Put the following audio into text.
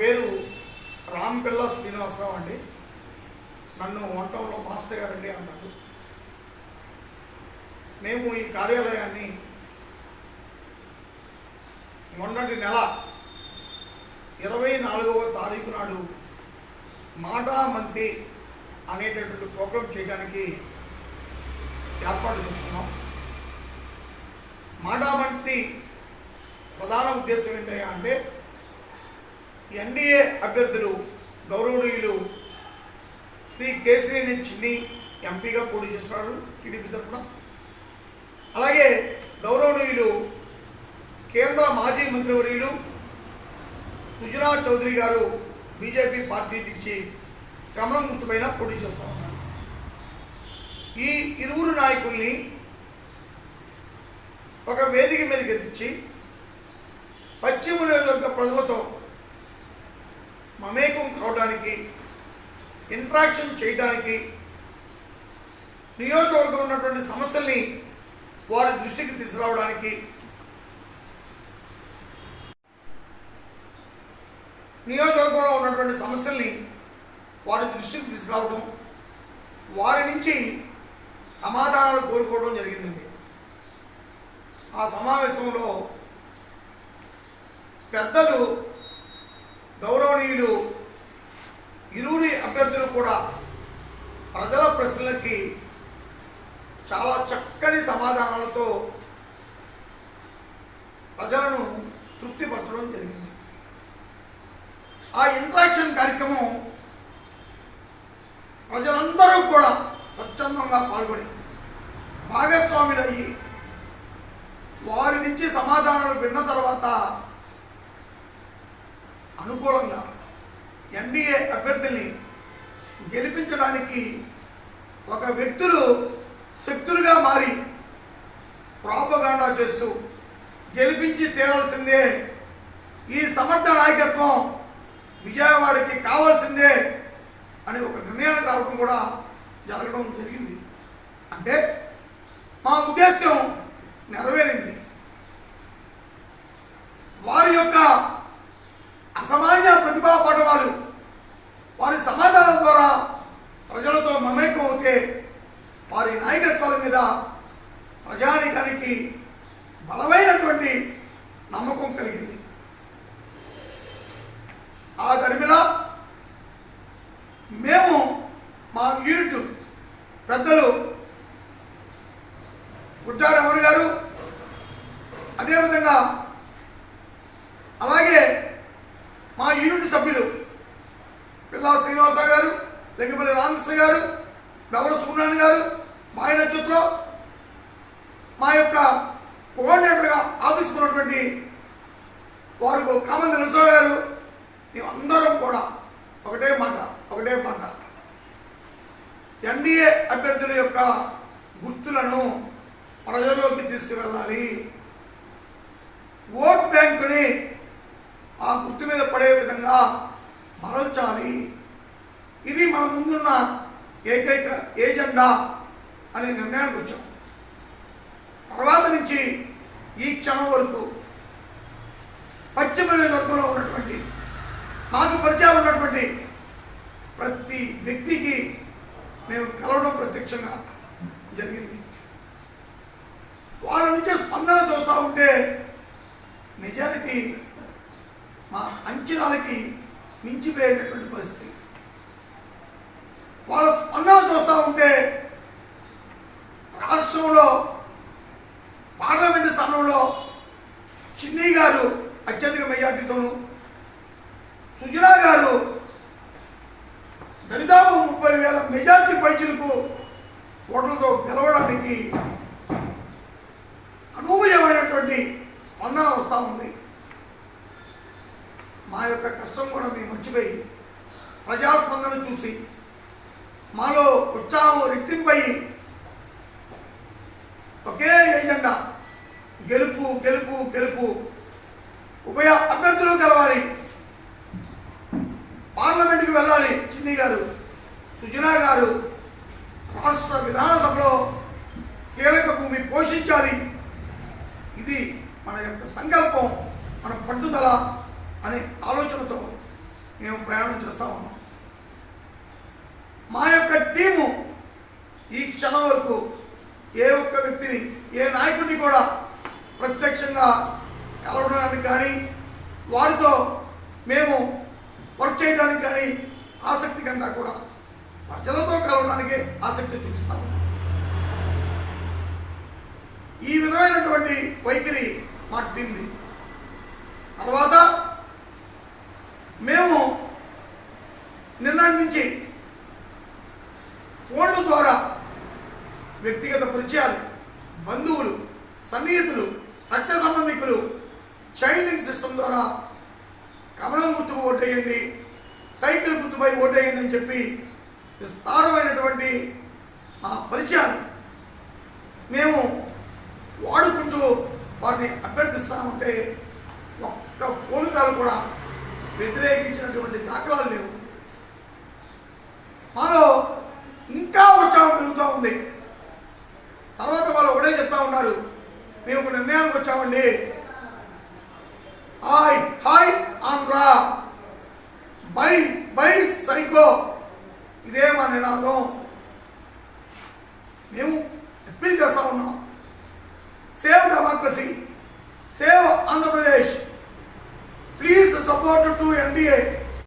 పేరు రాంపిల్ల శ్రీనివాసరావు అండి. నన్ను వంటంలో మాస్టర్ గారండి అన్నాడు మేము ఈ కార్యాలయాన్ని మొన్నటి నెల ఇరవై నాలుగవ తారీఖు నాడు మాటామంతి అనేటటువంటి ప్రోగ్రాం చేయడానికి ఏర్పాటు చేసుకున్నాం. మాటామంతి ప్రధాన ఉద్దేశం ఏంటయ్యా అంటే ఎన్డీఏ అభ్యర్థులు గౌరవనీయులు శ్రీ కేసరిని చిన్ని ఎంపీగా పోటీ చేస్తున్నారు టీడీపీ తరఫున. అలాగే గౌరవనీయులు కేంద్ర మాజీ మంత్రివర్యులు సుజనా చౌదరి గారు బీజేపీ పార్టీ నుంచి కమలం గుర్తుపైన పోటీ చేస్తూ ఉన్నారు. ఈ ఇరువురు నాయకుల్ని ఒక వేదిక మీదకి తెచ్చి పశ్చిమ నియోజకవర్గ ప్రజలతో ఇంట్రాక్షన్ చేయడానికి నియోజకవర్గం ఉన్నటువంటి సమస్యల్ని వారి దృష్టికి తీసుకురావడానికి నియోజకవర్గంలో ఉన్నటువంటి సమస్యల్ని వారి దృష్టికి తీసుకురావడం వారి నుంచి సమాధానాలు కోరుకోవడం జరిగిందండి. ఆ సమావేశంలో పెద్దలు గౌరవనీయులు ఇరువురి అభ్యర్థులు కూడా ప్రజల ప్రశ్నలకి చాలా చక్కని సమాధానాలతో ప్రజలను తృప్తిపరచడం జరిగింది. ఆ ఇంట్రాక్షన్ కార్యక్రమం ప్రజలందరూ కూడా స్వచ్ఛందంగా పాల్గొని భాగస్వాములయ్యి వారి నుంచి సమాధానాలు విన్న తర్వాత అనుకూలంగా ఎన్డీఏ అభ్యర్థుల్ని గెలిపించడానికి ఒక వ్యక్తులు శక్తులుగా మారి ప్రాపగాండా చేస్తూ గెలిపించి తీరాల్సిందే ఈ సమర్థ నాయకత్వం విజయవాడకి కావాల్సిందే అని ఒక నిర్ణయానికి రావడం కూడా జరగడం జరిగింది. అంటే మా ఉద్దేశం నెరవేరింది. వారి యొక్క అసామాన్య ప్రతిభా పటవాలు వారి సమాధానం ద్వారా ప్రజలతో అవుతే వారి నాయకత్వాల మీద ప్రజానికానికి బలమైనటువంటి నమ్మకం కలిగింది. ఆ దరిమిలా మేము మా యూనిట్ పెద్దలు గుడ్డారమణి గారు అదేవిధంగా అలాగే మా యూనిట్ సభ్యులు పిల్లా శ్రీనివాసరావు గారు దగ్గపల్లి రామకృష్ణ గారు ఎవరు సూనాన్ గారు మాయ నక్షత్రం మా యొక్క కోఆర్డినేటర్గా ఆఫీస్కి ఉన్నటువంటి వారు కామంత నరసరావు గారు మేమందరం కూడా ఒకటే మాట ఒకటే మాట. ఎన్డీఏ అభ్యర్థుల యొక్క గుర్తులను ప్రజల్లోకి తీసుకువెళ్ళాలి. ఓట్ బ్యాంకుని ఆ గుర్తు మీద పడే విధంగా మరల్చాలి. ఇది మన ముందున్న ఏకైక ఏజెండా అనే నిర్ణయానికి వచ్చాం. తర్వాత నుంచి ఈ క్షణం వరకు పశ్చిమ నియోజకవర్గంలో ఉన్నటువంటి మాకు పరిచయం ఉన్నటువంటి ప్రతి వ్యక్తికి మేము కలవడం ప్రత్యక్షంగా జరిగింది. వాళ్ళ నుంచి స్పందన చూస్తూ ఉంటే మెజారిటీ మా అంచనాలకి మించిపోయేటటువంటి పరిస్థితి. వాళ్ళ స్పందన చూస్తూ ఉంటే రాష్ట్రంలో పార్లమెంటు స్థానంలో చిన్ని గారు అత్యధిక మెజార్టీతోనూ సుజనా గారు దరిదాపు ముప్పై వేల మెజార్టీ పైచులకు ఓట్లతో గెలవడానికి అనూహ్యమైనటువంటి స్పందన వస్తూ ఉంది మా యొక్క కష్టం కూడా మేము మర్చిపోయి ప్రజాస్పందన చూసి మాలో ఉత్సాహం ఒకే ఏజెండా. గెలుపు గెలుపు గెలుపు. ఉభయ అభ్యర్థులు గెలవాలి. పార్లమెంట్కి వెళ్ళాలి చిన్ని గారు సుజనా గారు. రాష్ట్ర విధానసభలో కీలక భూమి పోషించాలి. ఇది మన యొక్క సంకల్పం మన పట్టుదల అనే ఆలోచనతో మేము ప్రయాణం చేస్తూ ఉన్నాం. మా యొక్క టీము క్షణం వరకు ఏ ఒక్క వ్యక్తిని ఏ నాయకుడిని కూడా ప్రత్యక్షంగా కలవడానికి కానీ వారితో మేము వర్క్ చేయడానికి కానీ ఆసక్తి కన్నా కూడా ప్రజలతో కలవడానికి ఆసక్తి చూపిస్తాము ఈ విధమైనటువంటి వైఖరి మాకు తింది. తర్వాత మేము నిన్నటి నుంచి స్నేహితులు రక్త సంబంధికులు చైల్డింగ్ సిస్టమ్ ద్వారా కమలం గుర్తుకు ఓటేయండి సైకిల్ గుర్తుపై ఓటేయండి అని చెప్పి విస్తారమైనటువంటి మా పరిచయాన్ని మేము వాడుకుంటూ వారిని అభ్యర్థిస్తా ఉంటే ఒక్క ఫోన్ కాల్ కూడా వ్యతిరేకించినటువంటి దాఖలాలు లేవు. మాలో ఇంకా ఉత్సాహం పెరుగుతూ ఉంది తర్వాత వాళ్ళు ఒకటే చెప్తా ఉన్నారు మేము ఒక చెప్పండి hi hi Andhra. Bye bye psycho. ఇదే మా నినాదం. మేము అప్పీల్ చేస్తా ఉన్నాం. Save democracy save Andhra Pradesh please support to NDA